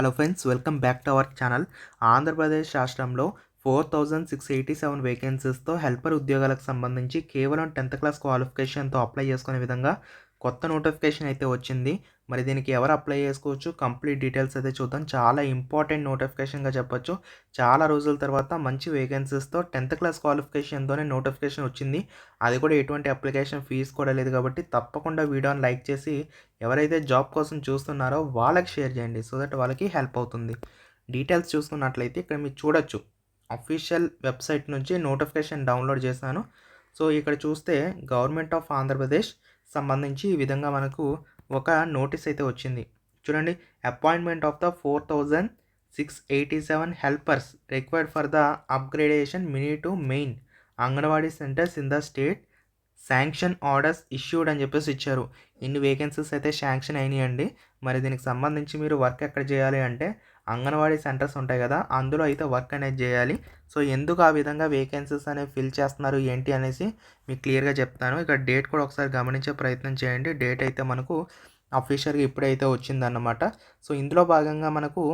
Hello friends welcome back to our channel Andhra Pradesh రాష్ట్రంలో four thousand six eighty seven వేకెన్సీస్తో helper ఉద్యోగాలకు సంబంధించి కేవలం tenth class క్వాలిఫికేషన్తో apply చేసుకునే విధంగా కొత్త నోటిఫికేషన్ అయితే వచ్చింది. మరి దీనికి ఎవరు అప్లై చేసుకోవచ్చు? కంప్లీట్ డీటెయిల్స్ అయితే చూద్దాం. చాలా ఇంపార్టెంట్ నోటిఫికేషన్గా చెప్పొచ్చు. చాలా రోజుల తర్వాత మంచి వేకెన్సీస్తో టెన్త్ క్లాస్ క్వాలిఫికేషన్తోనే నోటిఫికేషన్ వచ్చింది. అది కూడా ఎటువంటి అప్లికేషన్ ఫీజు కూడా లేదు కాబట్టి తప్పకుండా వీడియోని లైక్ చేసి ఎవరైతే జాబ్ కోసం చూస్తున్నారో వాళ్ళకి షేర్ చేయండి సో దట్ వాళ్ళకి హెల్ప్ అవుతుంది. డీటెయిల్స్ చూసుకున్నట్లయితే ఇక్కడ మీరు చూడొచ్చు. అఫీషియల్ వెబ్సైట్ నుంచి నోటిఫికేషన్ డౌన్లోడ్ చేశాను. సో ఇక్కడ చూస్తే గవర్నమెంట్ ఆఫ్ ఆంధ్రప్రదేశ్ సంబంధించి ఈ విధంగా మనకు ఒక నోటీస్ అయితే వచ్చింది. చూడండి appointment of the four thousand six eighty seven helpers required for the upgradation mini to main anganwadi centres in the state sanction orders issued అని చెప్పేసి ఇచ్చారు. ఇన్ని వేకెన్సీస్ అయితే శాంక్షన్ అయినాయండి. మరి దీనికి సంబంధించి మీరు వర్క్ ఎక్కడ చేయాలి అంటే అంగన్వాడీ సెంటర్స్ ఉంటాయి కదా అందులో అయితే వర్క్ అనేది చేయాలి. సో ఎందుకు ఆ విధంగా వేకెన్సీస్ అనేవి ఫిల్ చేస్తున్నారు ఏంటి అనేసి మీకు క్లియర్గా చెప్తాను. ఇక్కడ డేట్ కూడా ఒకసారి గమనించే ప్రయత్నం చేయండి. డేట్ అయితే మనకు అఫీషియల్గా ఇప్పుడైతే వచ్చిందన్నమాట. సో ఇందులో భాగంగా మనకు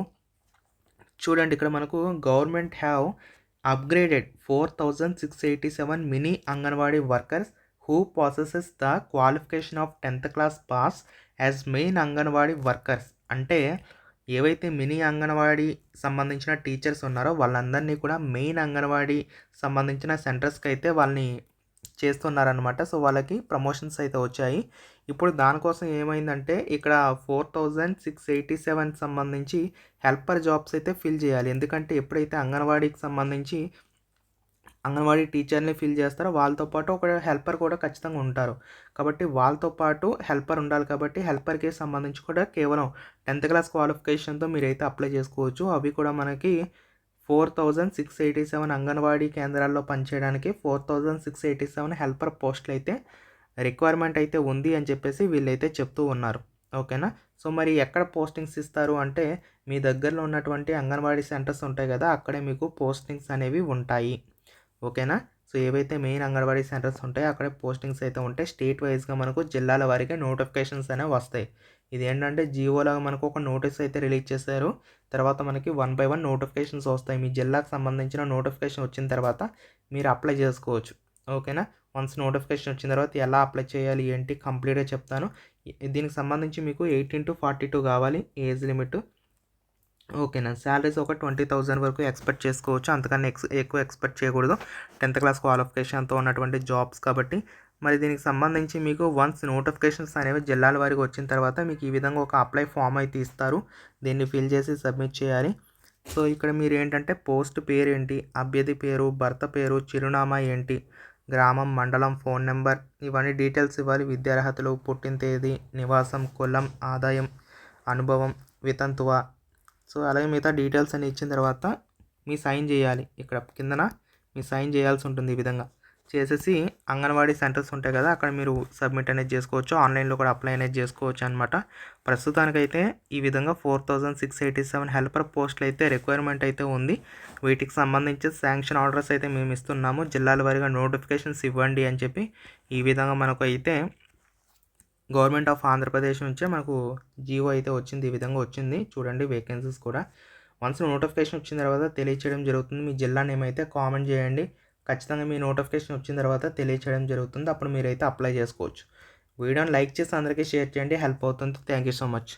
చూడండి ఇక్కడ మనకు government have upgraded four thousand six eighty seven mini anganwadi workers who processes the qualification of tenth class pass as main anganwadi workers అంటే ఏవైతే మినీ అంగన్వాడీ సంబంధించిన టీచర్స్ ఉన్నారో వాళ్ళందరినీ కూడా మెయిన్ అంగన్వాడీ సంబంధించిన సెంటర్స్కి అయితే వాళ్ళని చేస్తున్నారనమాట సో వాళ్ళకి ప్రమోషన్స్ అయితే వచ్చాయి. ఇప్పుడు దానికోసం ఏమైందంటే ఇక్కడ four thousand six eighty seven సంబంధించి హెల్పర్ జాబ్స్ అయితే ఫిల్ చేయాలి. ఎందుకంటే ఎప్పుడైతే అంగన్వాడీకి సంబంధించి అంగన్వాడీ టీచర్ని ఫిల్ చేస్తారు. వాళ్ళతో పాటు ఒక హెల్పర్ కూడా ఖచ్చితంగా ఉంటారు. కాబట్టి వాళ్ళతో పాటు హెల్పర్ ఉండాలి కాబట్టి హెల్పర్కి సంబంధించి కూడా కేవలం టెన్త్ క్లాస్ క్వాలిఫికేషన్తో మీరైతే అప్లై చేసుకోవచ్చు. అవి కూడా మనకి four thousand six eighty seven anganwadi కేంద్రాల్లో పనిచేయడానికి four thousand six eighty seven helper పోస్టులు అయితే రిక్వైర్మెంట్ అయితే ఉంది అని చెప్పేసి వీళ్ళైతే చెప్తూ ఉన్నారు. ఓకేనా? సో మరి ఎక్కడ పోస్టింగ్స్ ఇస్తారు అంటే మీ దగ్గరలో ఉన్నటువంటి అంగన్వాడీ సెంటర్స్ ఉంటాయి కదా అక్కడే మీకు పోస్టింగ్స్ అనేవి ఉంటాయి. ఓకేనా? సో ఏవైతే మెయిన్ అంగన్వాడీ సెంటర్స్ ఉంటాయో అక్కడే పోస్టింగ్స్ అయితే ఉంటాయి. స్టేట్ వైజ్గా మనకు జిల్లాల వారికి నోటిఫికేషన్స్ అనేవి వస్తాయి. ఇది ఏంటంటే జియోలాగా మనకు ఒక నోటీస్ అయితే రిలీజ్ చేశారు. తర్వాత మనకి వన్ బై వన్ నోటిఫికేషన్స్ వస్తాయి. మీ జిల్లాకు సంబంధించిన నోటిఫికేషన్ వచ్చిన తర్వాత మీరు అప్లై చేసుకోవచ్చు. ఓకేనా? వన్స్ నోటిఫికేషన్ వచ్చిన తర్వాత ఎలా అప్లై చేయాలి ఏంటి కంప్లీట్గా చెప్తాను. దీనికి సంబంధించి మీకు ఎయిటీన్ టు ఫార్టీ టూ కావాలి ఏజ్ లిమిట్. ఓకేనా శాలరీస్ ఒక ట్వంటీ థౌజండ్ వరకు ఎక్స్పెక్ట్ చేసుకోవచ్చు. అంతకన్నా ఎక్స్ ఎక్కువ ఎక్స్పెక్ట్ చేయకూడదు. టెన్త్ క్లాస్ క్వాలిఫికేషన్తో ఉన్నటువంటి జాబ్స్ కాబట్టి. మరి దీనికి సంబంధించి మీకు వన్స్ నోటిఫికేషన్స్ అనేవి జిల్లాల వారికి వచ్చిన తర్వాత మీకు ఈ విధంగా ఒక అప్లై ఫామ్ అయితే ఇస్తారు దీన్ని ఫిల్ చేసి సబ్మిట్ చేయాలి. సో ఇక్కడ మీరు ఏంటంటే పోస్ట్ పేరు ఏంటి అభ్యర్థి పేరు భర్త పేరు చిరునామా ఏంటి? గ్రామం మండలం ఫోన్ నెంబర్ ఇవన్నీ డీటెయిల్స్ ఇవ్వాలి. విద్యార్హతలు పుట్టిన తేదీ నివాసం కులం ఆదాయం అనుభవం వితంతువ సో అలాగే మిగతా డీటెయిల్స్ అన్ని ఇచ్చిన తర్వాత మీ సైన్ చేయాలి. ఇక్కడ కిందన మీ సైన్ చేయాల్సి ఉంటుంది ఈ విధంగా. చేసేసి అంగన్వాడీ సెంటర్స్ ఉంటాయి కదా అక్కడ మీరు సబ్మిట్ అనేది చేసుకోవచ్చు. ఆన్లైన్లో కూడా అప్లై అనేది చేసుకోవచ్చు అనమాట ప్రస్తుతానికైతే ఈ విధంగా four thousand six eighty seven helper పోస్టులు అయితే రిక్వైర్మెంట్ అయితే ఉంది. వీటికి సంబంధించి శాంక్షన్ ఆర్డర్స్ అయితే మేము ఇస్తున్నాము. జిల్లాల వారీగా నోటిఫికేషన్స్ ఇవ్వండి అని చెప్పి ఈ విధంగా మనకు అయితే గవర్నమెంట్ ఆఫ్ ఆంధ్రప్రదేశ్ నుంచే మనకు జియో అయితే వచ్చింది ఈ విధంగా వచ్చింది. చూడండి వేకెన్సీస్ కూడా. వన్స్ నోటిఫికేషన్ వచ్చిన తర్వాత తెలియచేయడం జరుగుతుంది. మీ జిల్లా నేమ్ అయితే కామెంట్ చేయండి. ఖచ్చితంగా మీ నోటిఫికేషన్ వచ్చిన తర్వాత తెలియచేయడం జరుగుతుంది. అప్పుడు మీరైతే అప్లై చేసుకోవచ్చు. వీడియోని లైక్ చేసి అందరికీ షేర్ చేయండి. హెల్ప్ అవుతుంది థ్యాంక్ యూ సో మచ్